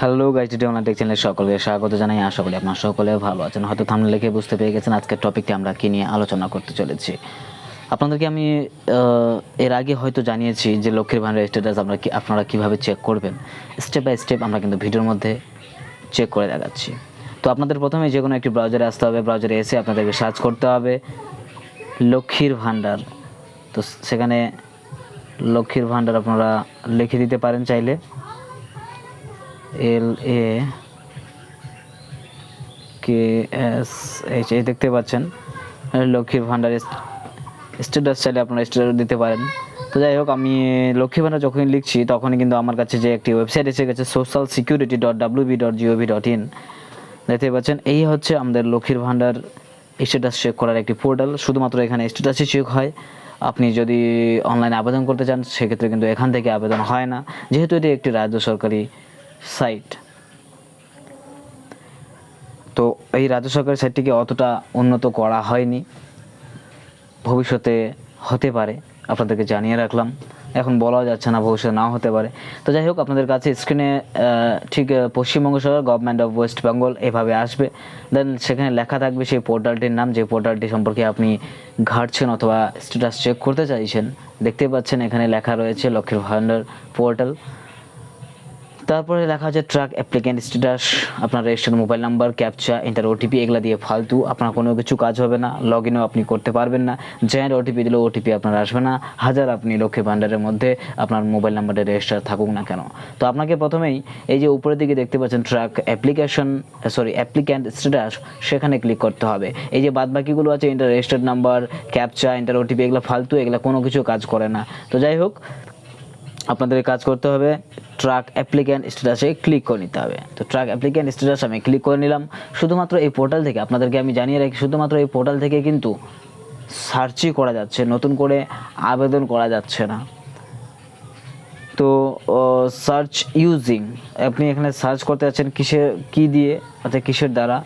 Hello guys TT online tech চ্যানেলের সকলকে স্বাগত জানাই। আশা করি আপনার সকলে ভালো আছেন। হয়তো থামলে লিখে বুঝতে পেরে গেছেন আজকের টপিকটি আমরা কী নিয়ে আলোচনা করতে চলেছি। আপনাদেরকে আমি এর আগে হয়তো জানিয়েছি যে লক্ষ্মীর ভাণ্ডারের স্ট্যাটাস আমরা কি, আপনারা কীভাবে চেক করবেন। স্টেপ বাই স্টেপ আমরা কিন্তু ভিডিওর মধ্যে চেক করে দেখাচ্ছি। তো আপনাদের প্রথমে যে কোনো একটি ব্রাউজারে আসতে হবে। ব্রাউজারে এসে আপনাদেরকে সার্চ করতে হবে লক্ষ্মীর ভাণ্ডার। তো সেখানে লক্ষ্মীর ভাণ্ডার আপনারা লিখে দিতে পারেন চাইলে। এল এ কে এস এইচ এই দেখতে পাচ্ছেন। লক্ষ্মীর ভাণ্ডার স্ট্যাটাস চাইলে আপনারা স্ট্যাটাস দিতে পারেন। তো যাই হোক, আমি লক্ষ্মী ভাণ্ডার যখনই লিখছি, তখনই কিন্তু আমার কাছে যে একটি ওয়েবসাইট এসে গেছে social security dot WB dot G O V dot in দেখতে পাচ্ছেন, এই হচ্ছে আমাদের লক্ষ্মীর ভাণ্ডার স্ট্যাটাস চেক করার একটি পোর্টাল শুধুমাত্র এখানে স্ট্যাটাসই চেক হয়। আপনি যদি অনলাইনে আবেদন করতে চান, সেক্ষেত্রে কিন্তু এখান থেকে আবেদন হয় না। যেহেতু এটি একটি রাজ্য সরকারি সাইট। তো এই রাজ্য সরকারের সাইটটিকে অতটা উন্নত করা হয়নি। ভবিষ্যতে হতে পারে, আপনাদেরকে জানিয়ে রাখলাম। এখন বলা যাচ্ছে না ভবিষ্যতে নাও হতে পারে। তো যাই হোক, আপনাদের কাছে স্ক্রিনে ঠিক পশ্চিমবঙ্গ সরকার গভর্নমেন্ট অফ ওয়েস্ট বেঙ্গল এভাবে আসবে। দেন সেখানে লেখা থাকবে সেই পোর্টালটির নাম, যে পোর্টালটি সম্পর্কে আপনি ঘাটছেন অথবা স্ট্যাটাস চেক করতে চাইছেন, দেখতে পাচ্ছেন এখানে লেখা রয়েছে লক্ষ্মীর ভাণ্ডার পোর্টাল তারপরে লেখা আছে ট্রাক অ্যাপ্লিক্যান্ট স্ট্যাটাস আপনার register mobile number captcha enter OTP এগুলো দিয়ে ফালতু, আপনার কোনো কিছু কাজ হবে না লগ ইনও আপনি করতে পারবেন না জয়েন্ট ওটিপি দিলেও ওটিপি আপনার আসবে না, হাজার আপনি লক্ষ্মী ভাণ্ডারের মধ্যে আপনার মোবাইল নাম্বারে রেজিস্টার থাকুক না কেন? তো আপনাকে প্রথমেই এই যে উপরের দিকে দেখতে পাচ্ছেন track application sorry applicant status সেখানে ক্লিক করতে হবে। এই যে বাদ বাকিগুলো আছে enter registered number captcha enter OTP এগুলো ফালতু, এগুলো কোনো কিছু কাজ করে না। তো যাই হোক আপনাদের কাজ করতে হবে ট্রাক অ্যাপ্লিক্যান্ট স্ট্যাটাসে ক্লিক করে নিতে হবে। তো ট্রাক অ্যাপ্লিক্যান্ট স্ট্যাটাস আমি ক্লিক করে নিলাম। শুধুমাত্র এই পোর্টাল থেকে আপনাদেরকে আমি জানিয়ে রাখি, শুধুমাত্র এই পোর্টাল থেকে কিন্তু সার্চই করা যাচ্ছে, নতুন করে আবেদন করা যাচ্ছে না। তো সার্চ ইউজিং আপনি এখানে সার্চ করতে যাচ্ছেন কিসের কি দিয়ে, অর্থাৎ কিসের দ্বারা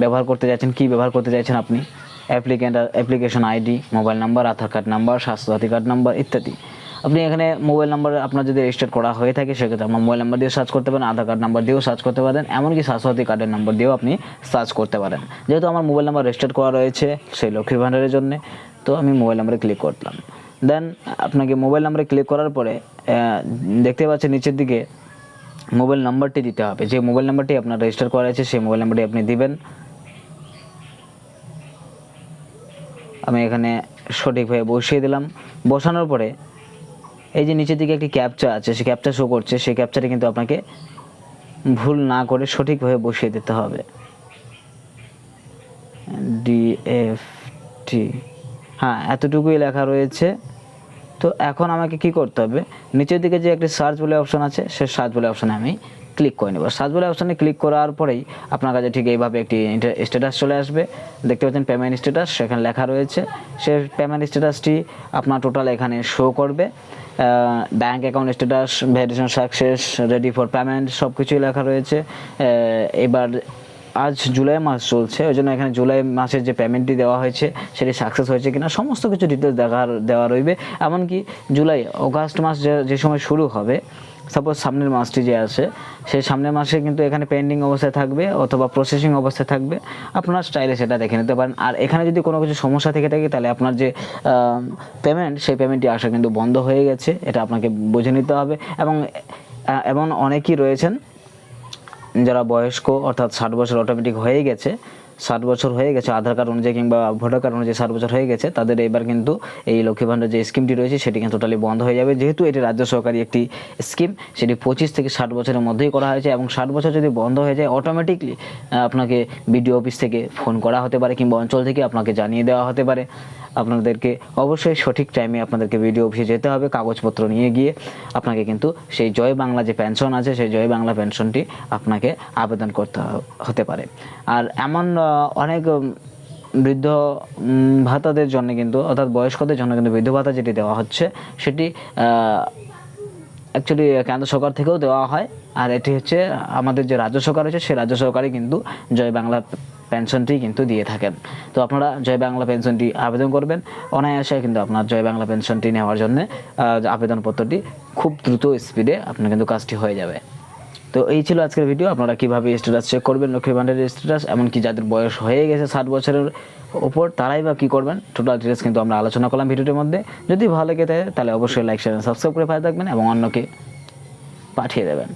ব্যবহার করতে যাচ্ছেন, কি ব্যবহার করতে চাইছেন আপনি? Applicant application ID mobile number Aadhaar card number Swasthyasathi card number ইত্যাদি। আপনি এখানে মোবাইল নাম্বার আপনার যদি রেজিস্টার করা হয়ে থাকে, সেক্ষেত্রে আপনার মোবাইল নাম্বার দিয়ে সার্চ করতে পারেন, আধার কার্ড নাম্বার দিয়েও সার্চ করতে পারেন, এমনকি স্বাস্থ্যসাথী কার্ডের নাম্বার দিয়েও আপনি সার্চ করতে পারেন। যেহেতু আমার মোবাইল নাম্বার রেজিস্টার করা রয়েছে, সেই লক্ষ্মীর ভাণ্ডারের জন্য, তো আমি মোবাইল নাম্বারে ক্লিক করলাম। দেন আপনাকে মোবাইল নাম্বারে ক্লিক করার পরে দেখতে পাচ্ছেন নিচের দিকে, মোবাইল নাম্বারটি দিতে হবে। যে মোবাইল নাম্বারটি আপনার রেজিস্টার করা আছে সেই মোবাইল নাম্বারটি আপনি দিবেন। আমি এখানে সঠিকভাবে বসিয়ে দিলাম। বসানোর পরে এই যে নিচের দিকে একটি ক্যাপচার আছে, সে ক্যাপচার শো করছে সেই ক্যাপচারে কিন্তু আপনাকে ভুল না করে সঠিকভাবে বসিয়ে দিতে হবে। ডি এফ টি হ্যাঁ এতটুকুই লেখা রয়েছে। তো এখন আমাকে কি করতে হবে? নিচের দিকে যে একটি সার্চ বলে অপশন আছে, সে সার্চ বলে অপশানে আমি ক্লিক করে নেব। সার্চ বলে অপশানে ক্লিক করার পরেই আপনার কাছে ঠিক এইভাবে একটি স্ট্যাটাস চলে আসবে। দেখতে পাচ্ছেন পেমেন্ট স্ট্যাটাস সেখানে লেখা রয়েছে। সে পেমেন্ট স্ট্যাটাসটি আপনার টোটাল এখানে শো করবে। Bank account status validation success ready for payment সব কিছুই লেখা রয়েছে। এবার আজ জুলাই মাস চলছে, ওই জন্য এখানে জুলাই মাসের যে পেমেন্টটি দেওয়া হয়েছে, সেটি সাকসেস হয়েছে কিনা, সমস্ত কিছু ডিটেলস দেখার দেওয়া রইবে। এমনকি জুলাই, অগাস্ট মাস যে সময় শুরু হবে সাপোজ সামনের মাসটি যে আছে, সেই সামনের মাসে কিন্তু এখানে পেন্ডিং অবস্থায় থাকবে অথবা প্রসেসিং অবস্থায় থাকবে। আপনার স্টাইলে সেটা দেখে নিতে পারেন। আর এখানে যদি কোনো কিছু সমস্যা থেকে থাকে, তাহলে আপনার যে পেমেন্ট সেই পেমেন্টটি আসা কিন্তু বন্ধ হয়ে গেছে। এটা আপনাকে বুঝে নিতে হবে। এবং এমন অনেকেই রয়েছেন যারা বয়স্ক অর্থাৎ ষাট বছর অটোমেটিক হয়ে গেছে। ষাট বছর হয়ে গেছে, আধার কার্ড অনুযায়ী কিংবা ভোটার কার্ড অনুযায়ী ষাট বছর হয়ে গেছে, তাদের এবার কিন্তু এই লক্ষ্মী ভাণ্ডার যে স্কিমটি রয়েছে সেটি কিন্তু টোটালি বন্ধ হয়ে যাবে। যেহেতু এটি রাজ্য সরকারি একটি স্কিম সেটি পঁচিশ থেকে ষাট বছরের মধ্যেই করা হয়েছে এবং ষাট বছর যদি বন্ধ হয়ে যায় অটোমেটিকলি আপনাকে বিডিও অফিস থেকে ফোন করা হতে পারে কিংবা অঞ্চল থেকে আপনাকে জানিয়ে দেওয়া হতে পারে। আপনাদেরকে অবশ্যই সঠিক টাইমে আপনাদেরকে বিডিও অফিসে যেতে হবে, কাগজপত্র নিয়ে গিয়ে আপনাকে কিন্তু সেই জয় বাংলা যে পেনশন আছে, সেই জয় বাংলা পেনশনটি আপনাকে আবেদন করতে হতে পারে। আর এমন অনেক বৃদ্ধ ভাতাদের জন্য কিন্তু, অর্থাৎ বয়স্কদের জন্য কিন্তু বৃদ্ধ ভাতা যেটি দেওয়া হচ্ছে, সেটি অ্যাকচুয়ালি কেন্দ্র সরকার থেকেও দেওয়া হয়। আর এটি হচ্ছে আমাদের যে রাজ্য সরকার রয়েছে, সেই রাজ্য সরকারই কিন্তু জয় বাংলা পেনশনটি কিন্তু দিয়ে থাকেন। তো আপনারা জয় বাংলা পেনশনটি আবেদন করবেন। অনায়াসে কিন্তু আপনার জয় বাংলা পেনশনটি নেওয়ার জন্য আবেদনপত্রটি খুব দ্রুত স্পিডে আপনার কিন্তু কাজটি হয়ে যাবে। তো এই ছিল আজকের ভিডিও। আপনারা কীভাবে স্ট্যাটাস চেক করবেন, লক্ষ্মী ভান্ডারের স্ট্যাটাস এমনকি যাদের বয়স হয়ে গেছে ষাট বছরের ওপর তারাই বা কী করবেন? টোটাল ডিটেলস কিন্তু আমরা আলোচনা করলাম ভিডিওটির মধ্যে। যদি ভালো লেগে থাকে, তাহলে অবশ্যই লাইক শেয়ার সাবস্ক্রাইব করে পাশে থাকবেন এবং অন্যকে পাঠিয়ে দেবেন।